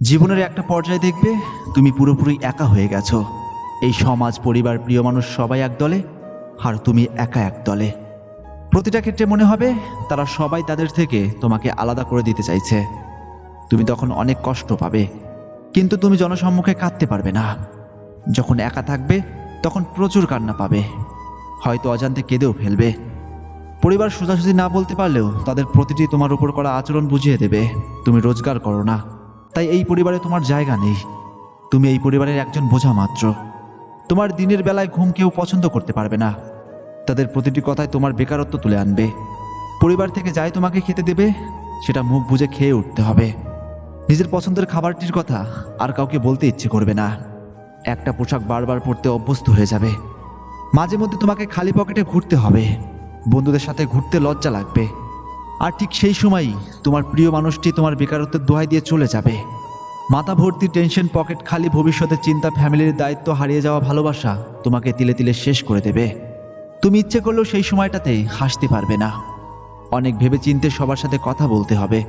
জীবনের একটা পর্যায়ে দেখবে তুমি পুরোপুরি একা হয়ে গেছো। এই সমাজ, পরিবার, প্রিয় মানুষ সবাই এক দলে, আর তুমি একা এক দলে। প্রতিটা ক্ষেত্রে মনে হবে তারা সবাই তাদের থেকে তোমাকে আলাদা করে দিতে চাইছে। তুমি তখন অনেক কষ্ট পাবে, কিন্তু তুমি জনসম্মুখে কাঁদতে পারবে না। যখন একা থাকবে, তখন প্রচুর কান্না পাবে। হয়তো অজান্তে কেঁদেও ফেলবে। পরিবার সোজাসুজি না বলতে পারলেও তাদের প্রতিটি তোমার উপর করা আচরণ বুঝিয়ে দেবে। তুমি রোজগার করো না। তাই এই পরিবারে তোমার জায়গা নেই। তুমি এই পরিবারের একজন বোঝা মাত্র। তোমার দিনের বেলায় ঘুম কেউ পছন্দ করতে পারবে না। তাদের প্রতিটি কথায় তোমার বেকারত্ব তুলে আনবে। পরিবার থেকে যাই তোমাকে খেতে দেবে, সেটা মুখ বুজে খেয়ে উঠতে হবে। নিজের পছন্দের খাবারটির কথা আর কাউকে বলতে ইচ্ছে করবে না। একটা পোশাক বারবার পরতে অভ্যস্ত হয়ে যাবে। মাঝে মধ্যে তোমাকে খালি পকেটে ঘুরতে হবে। বন্ধুদের সাথে ঘুরতে লজ্জা লাগবে। আর ঠিক সেই সময়ই তোমার প্রিয় মানুষটি তোমার বেকারত্বের দোহাই দিয়ে চলে যাবে। মাথা ভর্তি টেনশন, পকেট খালি, ভবিষ্যতের চিন্তা, ফ্যামিলির দায়িত্ব, হারিয়ে যাওয়া ভালোবাসা তোমাকে তিলে তিলে শেষ করে দেবে। তুমি ইচ্ছে করলেও সেই সময়টাতেই হাসতে পারবে না। অনেক ভেবে চিনতে সবার সাথে কথা বলতে হবে।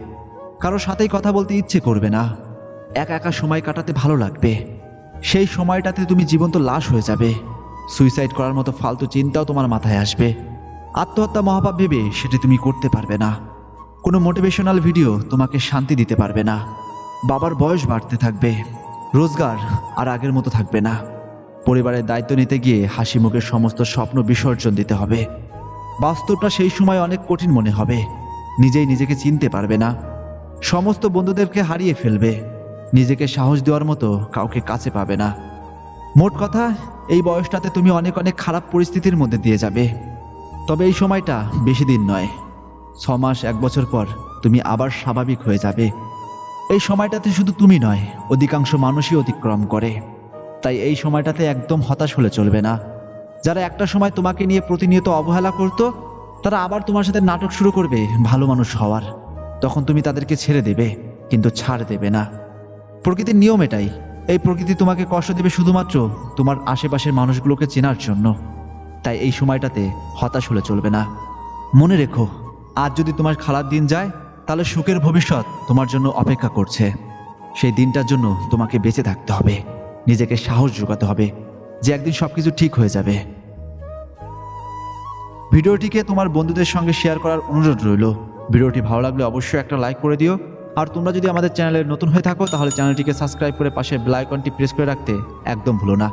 কারও সাথেই কথা বলতে ইচ্ছে করবে না। একা একা সময় কাটাতে ভালো লাগবে। সেই সময়টাতে তুমি জীবন্ত লাশ হয়ে যাবে। সুইসাইড করার মতো ফালতু চিন্তাও তোমার মাথায় আসবে। আত্মহত্যা মহাপাপ ভেবে সেটি তুমি করতে পারবে না। কোনো মোটিভেশনাল ভিডিও তোমাকে শান্তি দিতে পারবে না। বাবার বয়স বাড়তে থাকবে, রোজগার আর আগের মতো থাকবে না। পরিবারের দায়িত্ব নিতে গিয়ে হাসি মুখের সমস্ত স্বপ্ন বিসর্জন দিতে হবে। বাস্তবটা সেই সময় অনেক কঠিন মনে হবে। নিজেই নিজেকে চিনতে পারবে না। সমস্ত বন্ধুদেরকে হারিয়ে ফেলবে। নিজেকে সাহস দেওয়ার মতো কাউকে কাছে পাবে না। মোট কথা, এই বয়সটাতে তুমি অনেক অনেক খারাপ পরিস্থিতির মধ্যে দিয়ে যাবে। তবে এই সময়টা বেশি দিন নয়। ছ মাস, এক বছর পর তুমি আবার স্বাভাবিক হয়ে যাবে। এই সময়টাতে শুধু তুমি নয়, অধিকাংশ মানুষই অতিক্রম করে। তাই এই সময়টাতে একদম হতাশ হলে চলবে না। যারা একটা সময় তোমাকে নিয়ে প্রতিনিয়ত অবহেলা করত, তারা আবার তোমার সাথে নাটক শুরু করবে ভালো মানুষ হওয়ার। তখন তুমি তাদেরকে ছেড়ে দেবে, কিন্তু ছাড় দেবে না। প্রকৃতির নিয়ম এটাই। এই প্রকৃতি তোমাকে কষ্ট দেবে শুধুমাত্র তোমার আশেপাশের মানুষগুলোকে চেনার জন্য। তাই এই সময়টাতে হতাশ হলে চলবে না। মনে রেখো, আজ যদি তোমার খারাপ দিন যায়, তাহলে সুখের ভবিষ্যৎ তোমার জন্য অপেক্ষা করছে। সেই দিনটার জন্য তোমাকে বেঁচে থাকতে হবে, নিজেকে সাহস যোগাতে হবে যে একদিন সব কিছু ঠিক হয়ে যাবে। ভিডিওটিকে তোমার বন্ধুদের সঙ্গে শেয়ার করার অনুরোধ রইল। ভিডিওটি ভালো লাগলে অবশ্যই একটা লাইক করে দিও। আর তোমরা যদি আমাদের চ্যানেলে নতুন হয়ে থাকো, তাহলে চ্যানেলটিকে সাবস্ক্রাইব করে পাশে বেল আইকনটি প্রেস করে রাখতে একদম ভুলো না।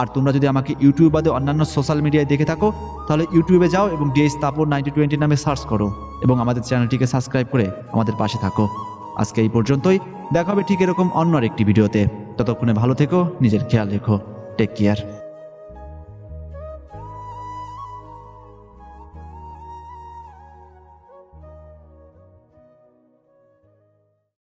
আর তোমরা যদি আমাকে ইউটিউব বাদে অন্যান্য সোশ্যাল মিডিয়ায় দেখে থাকো, তাহলে ইউটিউবে যাও এবং ডিএস তাপর নাইনটি টোয়েন্টি নামে সার্চ করো এবং আমাদের চ্যানেলটিকে সাবস্ক্রাইব করে আমাদের পাশে থাকো। আজকে এই পর্যন্তই। দেখা হবে ঠিক এরকম অন্য আরেকটি ভিডিওতে। ততক্ষণে ভালো থেকো, নিজের খেয়াল রেখো। Take care